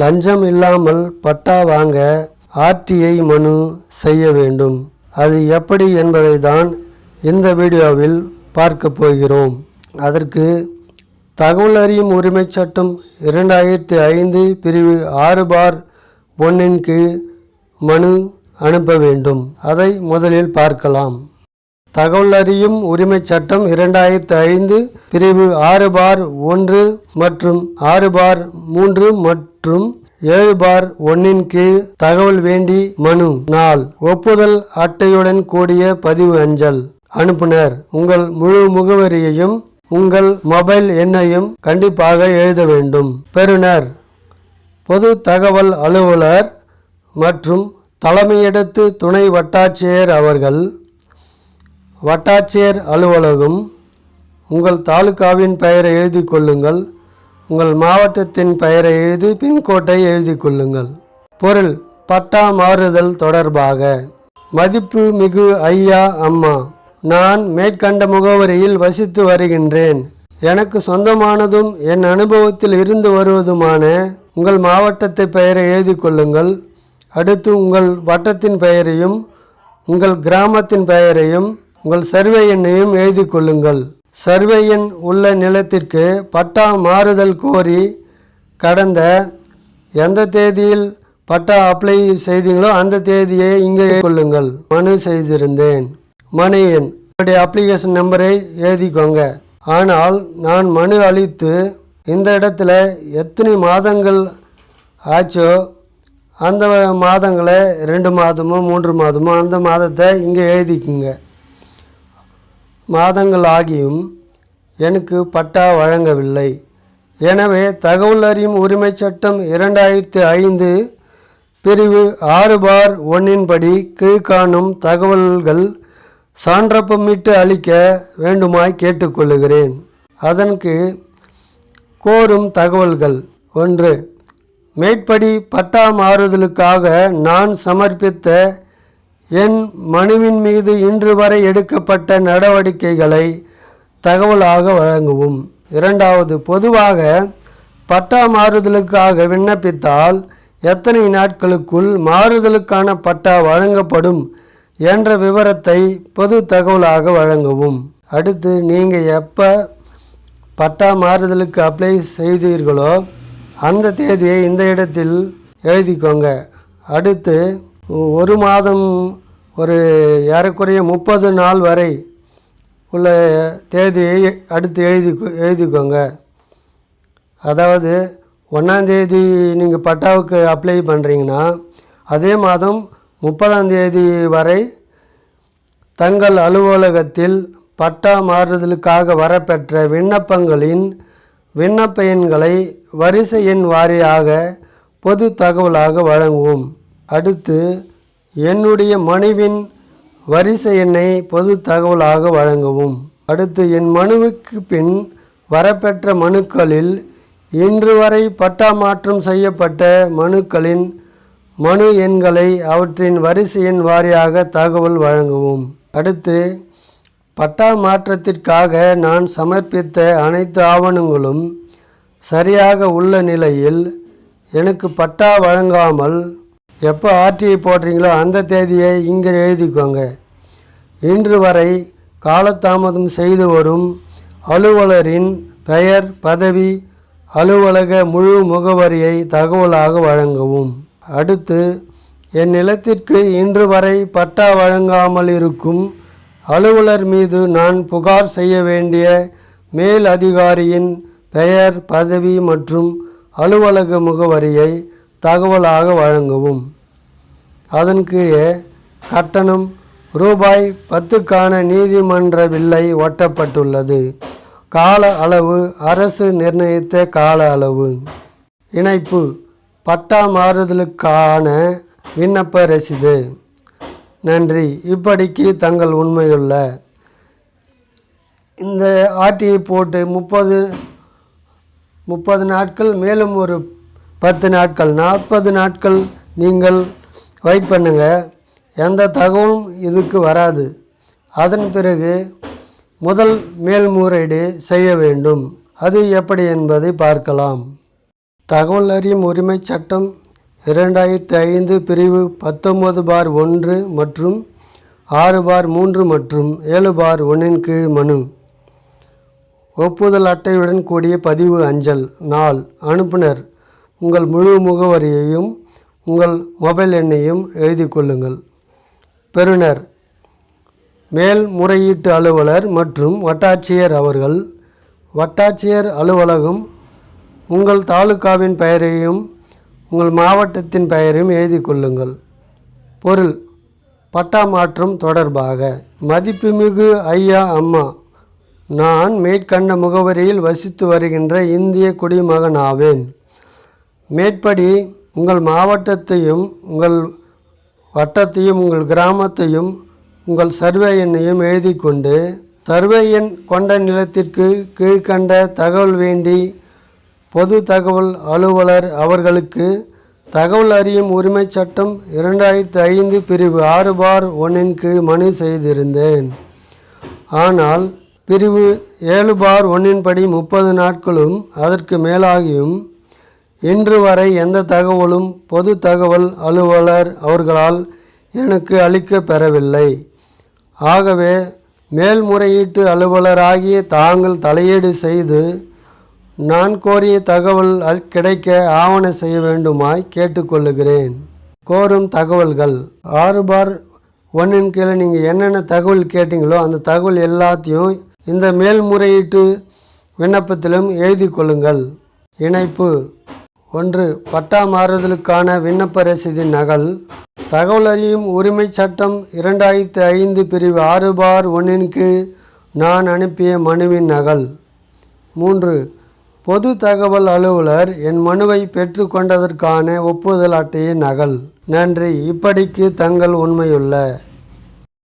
லஞ்சம் இல்லாமல் பட்டா வாங்க ஆர்டிஐ மனு செய்ய வேண்டும். அது எப்படி என்பதை தான் இந்த வீடியோவில் பார்க்க போகிறோம். அதற்கு தகவல் அறியும் உரிமைச் சட்டம் இரண்டாயிரத்தி ஐந்து பிரிவு ஆறு பார் ஒன்றின் கீழ் மனு அனுப்ப வேண்டும். அதை முதலில் பார்க்கலாம். தகவல் அறியும் உரிமைச் சட்டம் இரண்டாயிரத்து ஐந்து பிரிவு ஆறு பார் ஒன்று மற்றும் ஆறு பார் மூன்று மற்றும் ஏழு பார் ஒன்னின் கீழ் தகவல் வேண்டி மனு நாள். ஒப்புதல் அட்டையுடன் கூடிய பதிவு அஞ்சல். அனுப்புனர். உங்கள் முழு முகவரியையும் உங்கள் மொபைல் எண்ணையும் கண்டிப்பாக எழுத வேண்டும். பெறுநர் பொது தகவல் அலுவலர் மற்றும் தலைமையிடத்து துணை வட்டாட்சியர் அவர்கள் வட்டாட்சியர் அலுவலகம் உங்கள் தாலுகாவின் பெயரை எழுதி கொள்ளுங்கள் உங்கள் மாவட்டத்தின் பெயரை எழுதி பின்கோட்டை எழுதி கொள்ளுங்கள். பொருள் பட்டா மாறுதல் தொடர்பாக. மதிப்பு மிகு ஐயா அம்மா நான் மேற்கண்ட முகவரியில் வசித்து வருகின்றேன். எனக்கு சொந்தமானதும் என் அனுபவத்தில் இருந்து வருவதுமான உங்கள் மாவட்டத்தை பெயரை எழுதி கொள்ளுங்கள். அடுத்து உங்கள் வட்டத்தின் பெயரையும் உங்கள் கிராமத்தின் பெயரையும் உங்கள் சர்வே எண்ணையும் எழுதி கொள்ளுங்கள். சர்வே எண் உள்ள நிலத்திற்கு பட்டா மாறுதல் கோரி கடந்த எந்த தேதியில் பட்டா அப்ளை செய்தீங்களோ அந்த தேதியை இங்கே கொள்ளுங்கள். மனு செய்திருந்தேன். மனு எண். என்னுடைய அப்ளிகேஷன் நம்பரை எழுதிக்கோங்க. ஆனால் நான் மனு அளித்து இந்த இடத்துல எத்தனை மாதங்கள் ஆச்சோ அந்த மாதங்களை ரெண்டு மாதமோ மூன்று மாதமோ அந்த மாதத்தை இங்கே எழுதிக்குங்க. மாதங்கள் ஆகியும் எனக்கு பட்டா வழங்கவில்லை. எனவே தகவல் அறியும் உரிமைச் சட்டம் இரண்டாயிரத்தி ஐந்து பிரிவு ஆறு பார் ஒன்றின்படி கீழ்காணும் தகவல்கள் சான்றப்பமிட்டு அளிக்க வேண்டுமாய் கேட்டுக்கொள்கிறேன் அதற்கு கோரும் தகவல்கள். ஒன்று மேற்படி பட்டா மாறுதலுக்காக நான் சமர்ப்பித்த என் மனுவின் மீது இன்று வரை எடுக்கப்பட்ட நடவடிக்கைகளை தகவலாக வழங்கவும். இரண்டாவது பொதுவாக பட்டா மாறுதலுக்காக விண்ணப்பித்தால் எத்தனை நாட்களுக்குள் மாறுதலுக்கான பட்டா வழங்கப்படும் என்ற விவரத்தை பொது தகவலாக வழங்கவும். அடுத்து நீங்கள் எப்போ பட்டா மாறுதலுக்கு அப்ளை செய்தீர்களோ அந்த தேதியை இந்த இடத்தில் எழுதிக்கோங்க. அடுத்து ஒரு மாதம் ஒரு ஏறக்குறைய முப்பது நாள் வரை உள்ள தேதியை அடுத்து எழுதி எழுதிக்கோங்க. அதாவது ஒன்றாந்தேதி நீங்கள் பட்டாவுக்கு அப்ளை பண்ணுறீங்கன்னா அதே மாதம் முப்பதாந்தேதி வரை தங்கள் அலுவலகத்தில் பட்டா மாறுதலுக்காக வரப்பெற்ற விண்ணப்பங்களின் விண்ணப்ப எண்களை வரிசை எண் வாரியாக பொது தகவலாக வழங்குவோம். அடுத்து என்னுடைய மனுவின் வரிசை எண்ணை பொது தகவலாக வழங்கவும். அடுத்து என் மனுவுக்கு பின் வரப்பெற்ற மனுக்களில் இன்று வரை பட்டா மாற்றம் செய்யப்பட்ட மனுக்களின் மனு எண்களை அவற்றின் வரிசை எண் வாரியாக தகவல் வழங்கவும். அடுத்து பட்டா மாற்றத்திற்காக நான் சமர்ப்பித்த அனைத்து ஆவணங்களும் சரியாக உள்ள நிலையில் எனக்கு பட்டா வழங்காமல் எப்போ ஆர்டிஐ போடுறீங்களோ அந்த தேதியை இங்கே எழுதிக்கோங்க. இன்று வரை காலதாமதம் செய்து வரும் அலுவலரின் பெயர் பதவி அலுவலக முழு முகவரியை தகவலாக வழங்கவும். அடுத்து என் நிலத்திற்கு இன்று வரை பட்டா வழங்காமல் இருக்கும் அலுவலர் மீது நான் புகார் செய்ய வேண்டிய மேல் அதிகாரியின் பெயர் பதவி மற்றும் அலுவலக முகவரியை தகவலாக வழங்கவும். அதன் கீழே கட்டணம் ரூபாய் பத்துக்கான நீதிமன்ற வில்லை ஒட்டப்பட்டுள்ளது. கால அளவு அரசு நிர்ணயித்த கால அளவு. இணைப்பு பட்டா மாறுதலுக்கான விண்ணப்ப ரசீது. நன்றி. இப்படிக்கு தங்கள் உண்மையுள்ள. இந்த ஆர்டிஐ போட்டு முப்பது முப்பது நாட்கள் மேலும் ஒரு பத்து நாட்கள் நாற்பது நாட்கள் நீங்கள் வெயிட் பண்ணுங்க. எந்த தகவலும் இதுக்கு வராது. அதன் பிறகு முதல் மேல்முறையீடு செய்ய வேண்டும். அது எப்படி என்பதை பார்க்கலாம். தகவல் அறியும் உரிமைச் சட்டம் இரண்டாயிரத்தி ஐந்து பிரிவு பத்தொம்பது பார் ஒன்று மற்றும் ஆறு பார் மூன்று மற்றும் ஏழு பார் ஒன்றின் கீழ் மனு. ஒப்புதல் அட்டையுடன் கூடிய பதிவு அஞ்சல். நாள். அனுப்புனர். உங்கள் முழு முகவரியையும் உங்கள் மொபைல் எண்ணையும் எழுதி கொள்ளுங்கள். பெறுநர் மேல்முறையீட்டு அலுவலர் மற்றும் வட்டாட்சியர் அவர்கள். வட்டாட்சியர் அலுவலகம் உங்கள் தாலுகாவின் பெயரையும் உங்கள் மாவட்டத்தின் பெயரையும் எழுதி கொள்ளுங்கள். பொருள் பட்டா மாற்றம் தொடர்பாக. மதிப்புமிகு ஐயா அம்மா நான் மேற்கண்ட முகவரியில் வசித்து வருகின்ற இந்திய குடிமகன் ஆவேன் மேற்படி உங்கள் மாவட்டத்தையும் உங்கள் வட்டத்தையும் உங்கள் கிராமத்தையும் உங்கள் சர்வே எண்ணையும் எழுதி கொண்டு சர்வே எண் கொண்ட நிலத்திற்கு கீழ்கண்ட தகவல் வேண்டி பொது தகவல் அலுவலர் அவர்களுக்கு தகவல் அறியும் உரிமைச் சட்டம் இரண்டாயிரத்தி ஐந்து பிரிவு ஆறு பார் ஒன்றின் கீழ் மனு செய்திருந்தேன். ஆனால் பிரிவு ஏழு பார் ஒன்றின்படி முப்பது நாட்களும் அதற்கு மேலாகியும் இன்று வரை எந்த தகவலும் பொது தகவல் அலுவலர் அவர்களால் எனக்கு அளிக்க பெறவில்லை. ஆகவே மேல்முறையீட்டு அலுவலராகிய தாங்கள் தலையீடு செய்து நான் கோரிய தகவல் அல்- கிடைக்க ஆவண செய்ய வேண்டுமாய் கேட்டுக்கொள்ளுகிறேன். கோரும் தகவல்கள். ஆறு பார் ஒன்றின் கீழே நீங்கள் என்னென்ன தகவல் கேட்டீங்களோ அந்த தகவல் எல்லாத்தையும் இந்த மேல்முறையீட்டு விண்ணப்பத்திலும் எழுதி கொள்ளுங்கள். இணைப்பு. ஒன்று பட்டா மாறுதலுக்கான விண்ணப்ப ரசீதின் நகல். தகவல் அறியும் உரிமைச் சட்டம் இரண்டாயிரத்து ஐந்து பிரிவு ஆறு பார் ஒன்றின் கீழ் நான் அனுப்பிய மனுவின் நகல். மூன்று பொது தகவல் அலுவலர் என் மனுவை பெற்றுக்கொண்டதற்கான ஒப்புதல் அட்டையின் நகல். நன்றி இப்படிக்கு தங்கள் உண்மையுள்ள.